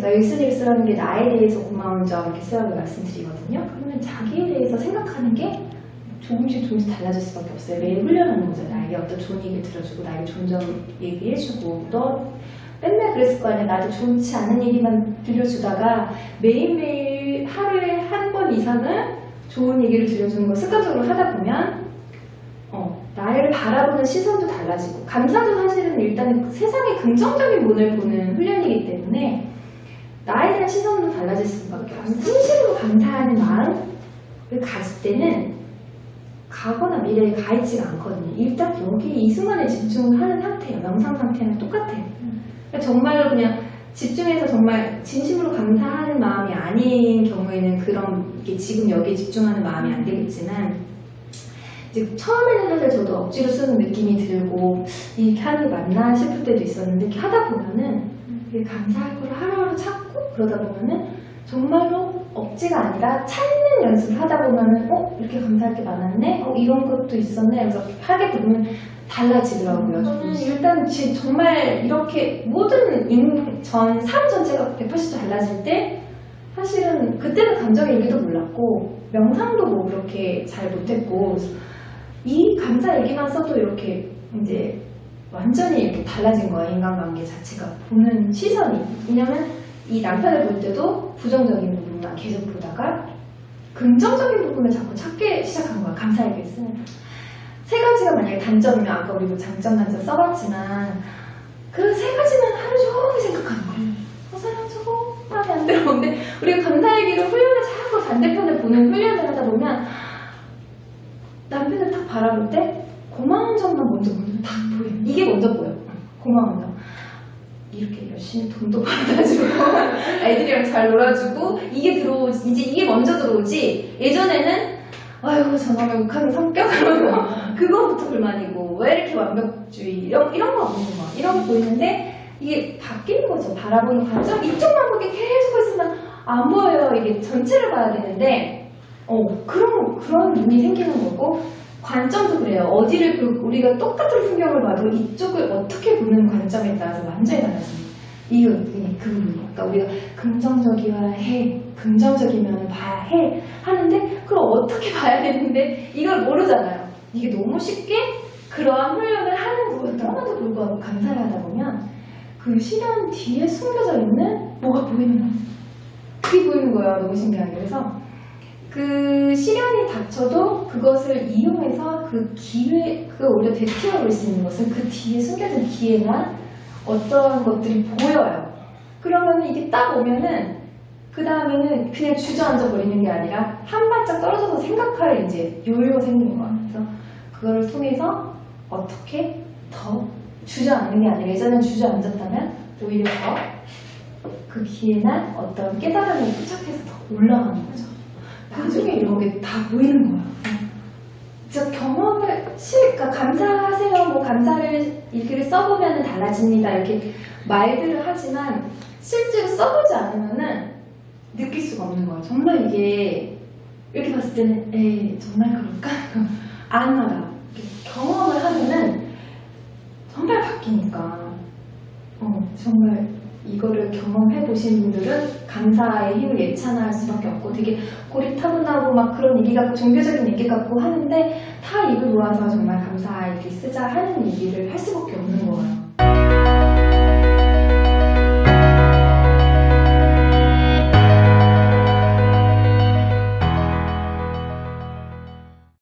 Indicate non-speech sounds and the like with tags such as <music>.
쓰라는 게 나에 대해서 고마운 점 이렇게 쓰라고 말씀드리거든요. 그러면 자기에 대해서 생각하는 게 조금씩 조금씩 달라질 수밖에 없어요. 매일 훈련하는 거죠. 나에게 어떤 좋은 얘기를 들어주고 나에게 좋은 점 얘기해주고 너 맨날 그랬을 거 아니야. 나도 좋지 않은 얘기만 들려주다가 매일매일 하루에 한 번 이상은 좋은 얘기를 들려주는 거 습관적으로 하다 보면 어, 나를 바라보는 시선도 달라지고 감사도 사실은 일단 세상의 긍정적인 문을 보는 훈련이기 때문에 나에 대한 시선도 달라질 수밖에 없어요. 진심으로 감사하는 마음을 가질 때는 가거나 미래에 가 있지가 않거든요. 일단 여기 이 순간에 집중을 하는 상태예요. 명상 상태랑 똑같아요. 그러니까 정말로 그냥 집중해서 정말 진심으로 감사하는 마음이 아닌 경우에는 그런 지금 여기에 집중하는 마음이 안 되겠지만 이제 처음에는 사실 저도 억지로 쓰는 느낌이 들고 이렇게 하는 게 맞나 싶을 때도 있었는데 이렇게 하다 보면은 이게 감사할 거를 하루하루 찾고 그러다 보면은 정말로 억지가 아니라 찾는 연습을 하다 보면은 어 이렇게 감사할 게 많았네? 어 이런 것도 있었네? 그래서 하게 되면 달라지더라고요 저는 일단 지- 정말 이렇게 모든 인, 전, 삶 전체가 180도 달라질 때 사실은 그때는 감정의 일기도 몰랐고 명상도 뭐 그렇게 잘 못했고 이 감사 얘기만 써도 이렇게 이제 완전히 이렇게 달라진 거야 인간관계 자체가. 보는 시선이. 왜냐면 이 남편을 볼 때도 부정적인 부분만 계속 보다가 긍정적인 부분을 자꾸 찾기 시작한 거야 감사 얘기를 쓰면 세 가지가 만약에 단점이면 아까 우리도 장점 단점 써봤지만 그 세 가지만 하루 종일 생각하는 거야. 어 사람 저거 마음에 안 들어 근데 우리가 감사 얘기를 훈련을 자꾸 반대편을 보는 훈련을 하다 보면 남편을 딱 바라볼 때 고마운 점만 먼저 보면 딱 보여. 이게 먼저 보여. 고마운 점. 이렇게 열심히 돈도 <laughs> 받아주고 애들이랑 잘 놀아주고 이게 들어오지 이제 이게 먼저 들어오지 예전에는 아이고 저놈의 욱하는 성격으로 <laughs> 그거부터 불만이고 왜 이렇게 완벽주의 이런 이런 거 없는 거 이런 거 보이는데 이게 바뀌는 거죠 바라보는 관점 이쪽만 보게 계속 있으면 안 보여요 이게 전체를 봐야 되는데 어 그런 그런 눈이 생기는 거고 관점도 그래요. 어디를 그 우리가 똑같은 풍경을 봐도 이쪽을 어떻게 보는 관점에 따라서 완전히 달라집니다. 이거 그냥 그 부분. 그러니까 우리가 긍정적이어야 해, 긍정적이면 봐야 해 하는데 그걸 어떻게 <laughs> 봐야 되는데 이걸 모르잖아요. 이게 너무 쉽게 그러한 훈련을 하는 부분에도 불구하고 감사를 하다 보면 그 실현 뒤에 숨겨져 있는 뭐가 보이는 거예요. 그게 보이는 거예요. 너무 신기하게. 그래서 그 시련이 닥쳐도 그것을 이용해서 그 기회, 그 오히려 대피하고 수 있는 것은 그 뒤에 숨겨진 기회나 어떠한 것들이 보여요. 그러면 이게 딱 오면은 그 다음에는 그냥 주저앉아 버리는 게 아니라 한 발짝 떨어져서 생각할 이제 요요가 생기는 거예요. 그래서 그거를 통해서 어떻게 더 주저앉는 게 아니라 예전엔 주저앉았다면 오히려 더 그 기회나 어떤 깨달음에 도착해서 더 올라가는 거죠. 나중에 이런 게다 보이는 거야. 진짜 경험을, 시, 그러니까 감사하세요, 뭐 감사를 일기를 써보면 달라집니다. 이렇게 말들을 하지만 실제로 써보지 않으면은 느낄 수가 없는 거야. 정말 이게 이렇게 봤을 때는 에이 정말 그럴까? <laughs> 이렇게 경험을 하면은 정말 바뀌니까. 어 정말 이거를 경험해 보신 분들은 감사의 힘을 예찬할 수밖에 없고 되게 고리타분하고 막 그런 얘기 같고 종교적인 얘기 같고 하는데 다 입을 모아서 정말 감사 이렇게 쓰자 하는 얘기를 할 수밖에 없는 거예요.